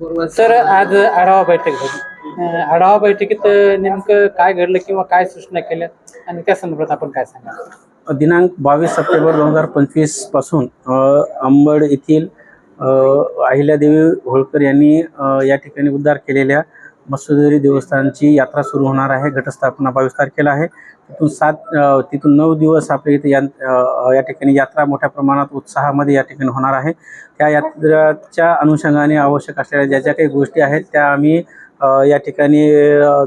Sir आज आढावा बैठक झाली. आढावा बैठकीत नेमकं काय घडलं किंवा काय सूचना केल्या आणि त्या संदर्भात आपण काय सांगा दिनांक बावीस सप्टेंबर दोन हजार पंचवीसपासून अंबड येथील अहिल्यादेवी होळकर यांनी या ठिकाणी उद्धार केलेल्या मत्स्योदरी देवस्थानची यात्रा सुरू होणार आहे. घटस्थापना बावीस तारखेला आहे. तिथून सात तिथून नऊ दिवस आपल्या इथे या या ठिकाणी यात्रा मोठ्या प्रमाणात उत्साहामध्ये या ठिकाणी होणार आहे. त्या यात्राच्या अनुषंगाने आवश्यक असलेल्या ज्या ज्या काही गोष्टी आहेत त्या आम्ही या ठिकाणी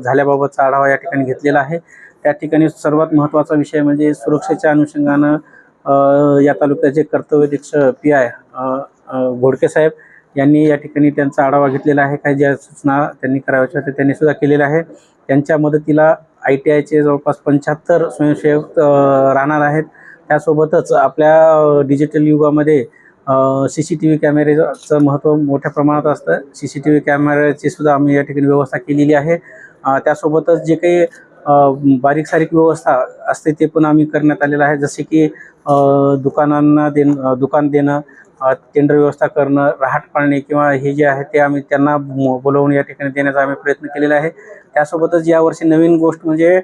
झाल्याबाबतचा आढावा या ठिकाणी घेतलेला आहे. त्या ठिकाणी सर्वात महत्त्वाचा विषय म्हणजे सुरक्षेच्या अनुषंगानं या तालुक्याचे कर्तव्यदक्ष पी आय घोडके साहेब यांनी या ठिकाणी त्यांचा आढावा घेतलेला आहे. काही ज्या सूचना त्यांनी करायच्या होत्या त्यांनी सुद्धा केलेल्या आहे. त्यांच्या मदतीला आय टी आयचे जवळपास पंच्याहत्तर स्वयंसेवक राहणार आहेत. त्यासोबतच आपल्या डिजिटल युगामध्ये सी सी टी व्ही कॅमेरेचं महत्त्व मोठ्या प्रमाणात असतं. सी सी टी व्ही कॅमेऱ्याची सुद्धा आम्ही या ठिकाणी व्यवस्था केलेली आहे. त्यासोबतच जे काही बारीक सारीक व्यवस्था असते ते पण आम्ही करण्यात आलेलं आहे. जसे की दुकानांना देण दुकान देणं केंद्र टेंडर व्यवस्था करणं राहट पाळणे किंवा हे जे आहे ते आम्ही त्यांना बोलवून या ठिकाणी देण्याचा आम्ही प्रयत्न केलेला आहे. त्यासोबतच यावर्षी नवीन गोष्ट म्हणजे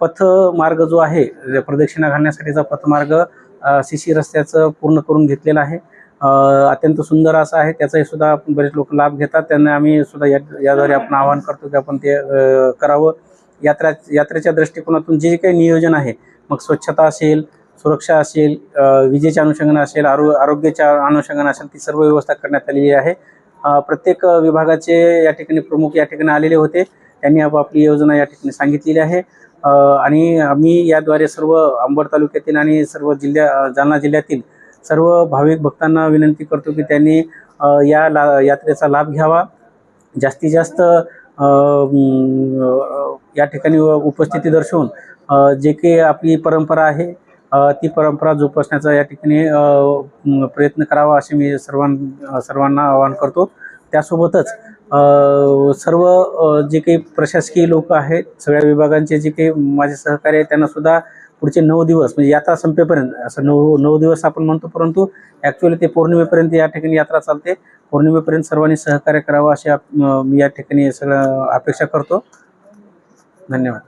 पथमार्ग जो आहे प्रदक्षिणा घालण्यासाठीचा पथमार्ग सी सी रस्त्याचं पूर्ण करून घेतलेला आहे. अत्यंत सुंदर असं आहे. त्याचाही सुद्धा आपण बरेच लोक लाभ घेतात. त्यांना आम्ही सुद्धा या याद्वारे आपण आवाहन करतो की आपण ते करावं. यात्रा यात्रेच्या दृष्टिकोनातून जे काही नियोजन आहे मग स्वच्छता असेल सुरक्षा असेल विजेच्या अनुषंगानं असेल आरो आरोग्याच्या अनुषंगानं असेल ती सर्व व्यवस्था करण्यात आलेली आहे. प्रत्येक विभागाचे या ठिकाणी प्रमुख या ठिकाणी आलेले होते. त्यांनी आपापली योजना या ठिकाणी सांगितलेली आहे. आणि आम्ही याद्वारे सर्व अंबड तालुक्यातील आणि सर्व जिल्ह्या जालना जिल्ह्यातील सर्व भाविक भक्तांना विनंती करतो की त्यांनी या ला यात्रेचा लाभ घ्यावा. जास्तीत जास्त या ठिकाणी उपस्थिती दर्शवून जे काही आपली परंपरा आहे ती परंपरा जोपासण्याचा या ठिकाणी प्रयत्न करावा असे मी सर्वां सर्वांना आवाहन करतो. त्यासोबतच सर्व जे काही प्रशासकीय लोक आहेत सगळ्या विभागांचे जे काही माझे सहकार्य आहेत त्यांना सुद्धा पुढचे नऊ दिवस म्हणजे यात्रा संपेपर्यंत असं नऊ नऊ दिवस आपण म्हणतो परंतु ॲक्च्युअली ते पौर्णिमेपर्यंत या ठिकाणी यात्रा चालते. पौर्णिमेपर्यंत सर्वांनी सहकार्य करावं अशी मी या ठिकाणी सगळं अपेक्षा करतो. धन्यवाद.